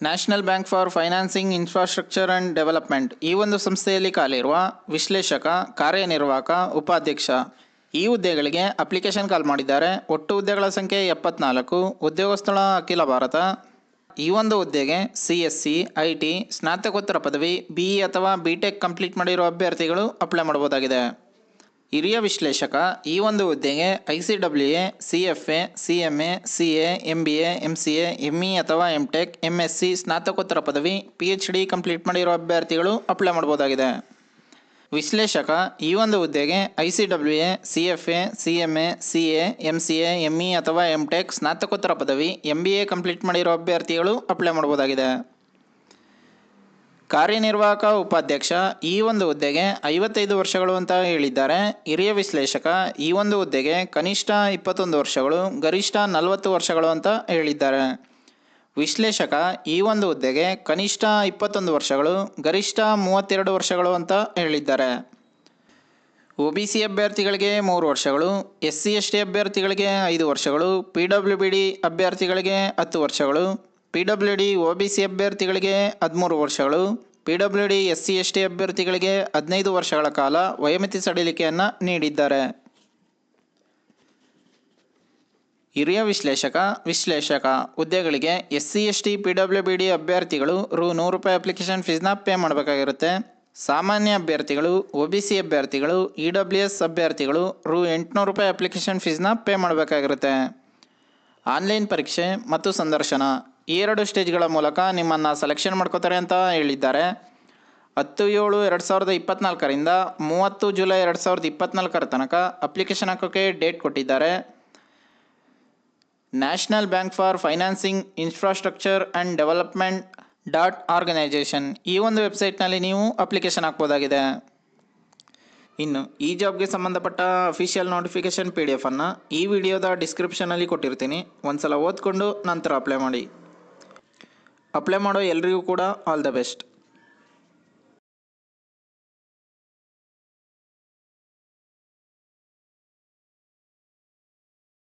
National bank for financing, infrastructure and development. ಈ ಒಂದು ಸಂಸ್ಥೆಯಲ್ಲಿ ಕಾಲಿರುವ ವಿಶ್ಲೇಷಕ, ಕಾರ್ಯನಿರ್ವಾಹಕ, ಉಪಾಧ್ಯಕ್ಷ ಈ ಹುದ್ದೆಗಳಿಗೆ ಅಪ್ಲಿಕೇಶನ್ ಕಾಲ್ ಮಾಡಿದ್ದಾರೆ. ಒಟ್ಟು ಹುದ್ದೆಗಳ ಸಂಖ್ಯೆ ಎಪ್ಪತ್ನಾಲ್ಕು. ಉದ್ಯೋಗ ಸ್ಥಳ ಅಖಿಲ ಭಾರತ. ಈ ಒಂದು ಹುದ್ದೆಗೆ C S C, I T, ಸ್ನಾತಕೋತ್ತರ ಪದವಿ, ಬಿ ಇ ಅಥವಾ ಬಿ ಟೆಕ್ ಕಂಪ್ಲೀಟ್ ಮಾಡಿರುವ ಅಭ್ಯರ್ಥಿಗಳು ಅಪ್ಲೈ ಮಾಡ್ಬೋದಾಗಿದೆ ಹಿರಿಯ ವಿಶ್ಲೇಷಕ ಈ ಒಂದು ಹುದ್ದೆಗೆ I C W A, C F A, C M A, C A M B A M C A M E ಅಥವಾ M Tech M S C ಸ್ನಾತಕೋತ್ತರ ಪದವಿ ಪಿ ಎಚ್ ಡಿ ಕಂಪ್ಲೀಟ್ ಮಾಡಿರುವ ಅಭ್ಯರ್ಥಿಗಳು ಅಪ್ಲೈ ಮಾಡ್ಬೋದಾಗಿದೆ ವಿಶ್ಲೇಷಕ ಈ ಒಂದು ಹುದ್ದೆಗೆ I C W A, C F A, C M A, C A M C A M E ಅಥವಾ ಎಂ ಟೆಕ್ ಸ್ನಾತಕೋತ್ತರ ಪದವಿ ಎಂ ಬಿ ಎ ಕಂಪ್ಲೀಟ್ ಮಾಡಿರೋ ಅಭ್ಯರ್ಥಿಗಳು ಅಪ್ಲೈ ಮಾಡ್ಬೋದಾಗಿದೆ ಕಾರ್ಯನಿರ್ವಾಹಕ ಉಪಾಧ್ಯಕ್ಷ ಈ ಒಂದು ಹುದ್ದೆಗೆ ಐವತ್ತೈದು ವರ್ಷಗಳು ಅಂತ ಹೇಳಿದ್ದಾರೆ. ಹಿರಿಯ ವಿಶ್ಲೇಷಕ ಈ ಒಂದು ಹುದ್ದೆಗೆ ಕನಿಷ್ಠ ಇಪ್ಪತ್ತೊಂದು ವರ್ಷಗಳು, ಗರಿಷ್ಠ ನಲವತ್ತು ವರ್ಷಗಳು ಅಂತ ಹೇಳಿದ್ದಾರೆ. ವಿಶ್ಲೇಷಕ ಈ ಒಂದು ಹುದ್ದೆಗೆ ಕನಿಷ್ಠ ಇಪ್ಪತ್ತೊಂದು ವರ್ಷಗಳು, ಗರಿಷ್ಠ ಮೂವತ್ತೆರಡು ವರ್ಷಗಳು ಅಂತ ಹೇಳಿದ್ದಾರೆ. ಒ ಬಿ ಸಿ ಅಭ್ಯರ್ಥಿಗಳಿಗೆ ಮೂರು ವರ್ಷಗಳು, ಎಸ್ ಸಿ ಎಸ್ ಟಿ ಅಭ್ಯರ್ಥಿಗಳಿಗೆ ಐದು ವರ್ಷಗಳು, ಪಿ ಡಬ್ಲ್ಯೂ ಬಿ ಡಿ ಅಭ್ಯರ್ಥಿಗಳಿಗೆ ಹತ್ತು ವರ್ಷಗಳು, P W D, O B C ಅಭ್ಯರ್ಥಿಗಳಿಗೆ ಹದಿಮೂರು ವರ್ಷಗಳು P W D S C S T ಅಭ್ಯರ್ಥಿಗಳಿಗೆ ಹದಿನೈದು ವರ್ಷಗಳ ಕಾಲ ವಯೋಮಿತಿ ಸಡಿಲಿಕೆಯನ್ನು ನೀಡಿದ್ದಾರೆ. ಹಿರಿಯ ವಿಶ್ಲೇಷಕ ವಿಶ್ಲೇಷಕ ಹುದ್ದೆಗಳಿಗೆ S C S T P W B D ಅಭ್ಯರ್ಥಿಗಳು ರು ನೂರು ರೂಪಾಯಿ ಅಪ್ಲಿಕೇಶನ್ ಫೀಸ್ನ ಪೇ ಮಾಡಬೇಕಾಗಿರುತ್ತೆ. ಸಾಮಾನ್ಯ ಅಭ್ಯರ್ಥಿಗಳು, ಒ ಬಿ ಸಿ ಅಭ್ಯರ್ಥಿಗಳು, ಇ ಡಬ್ಲ್ಯೂ ಎಸ್ ಅಭ್ಯರ್ಥಿಗಳು ರು ಎಂಟುನೂರು ರೂಪಾಯಿ ಅಪ್ಲಿಕೇಶನ್ ಫೀಸ್ನ ಪೇ ಮಾಡಬೇಕಾಗಿರುತ್ತೆ. ಆನ್ಲೈನ್ ಪರೀಕ್ಷೆ ಮತ್ತು ಸಂದರ್ಶನ. ಎರಡು ಸ್ಟೇಜ್ಗಳ ಮೂಲಕ ನಿಮ್ಮನ್ನು ಸೆಲೆಕ್ಷನ್ ಮಾಡ್ಕೋತಾರೆ ಅಂತ ಹೇಳಿದ್ದಾರೆ. ಹತ್ತು ಏಳು ಎರಡು ಸಾವಿರದ ಇಪ್ಪತ್ನಾಲ್ಕರಿಂದ ಮೂವತ್ತು ಜುಲೈ ಎರಡು ಸಾವಿರದ ಇಪ್ಪತ್ನಾಲ್ಕರ ತನಕ ಅಪ್ಲಿಕೇಶನ್ ಹಾಕೋಕ್ಕೆ ಡೇಟ್ ಕೊಟ್ಟಿದ್ದಾರೆ. National bank for financing infrastructure and development dot organisation ಈ ಒಂದು ವೆಬ್ಸೈಟ್ನಲ್ಲಿ ನೀವು ಅಪ್ಲಿಕೇಶನ್ ಹಾಕ್ಬೋದಾಗಿದೆ. ಇನ್ನು, ಈ ಜಾಬ್ಗೆ ಸಂಬಂಧಪಟ್ಟ ಅಫಿಷಿಯಲ್ ನೋಟಿಫಿಕೇಶನ್ ಪಿ ಡಿ ಎಫನ್ನು ಈ ವಿಡಿಯೋದ ಡಿಸ್ಕ್ರಿಪ್ಷನಲ್ಲಿ ಕೊಟ್ಟಿರ್ತೀನಿ. ಒಂದು ಸಲ ಓದ್ಕೊಂಡು ನಂತರ ಅಪ್ಲೈ ಮಾಡಿ. ಅಪ್ಲೈ ಮಾಡೋ ಎಲ್ರಿಗೂ ಕೂಡ ಆಲ್ ದ ಬೆಸ್ಟ್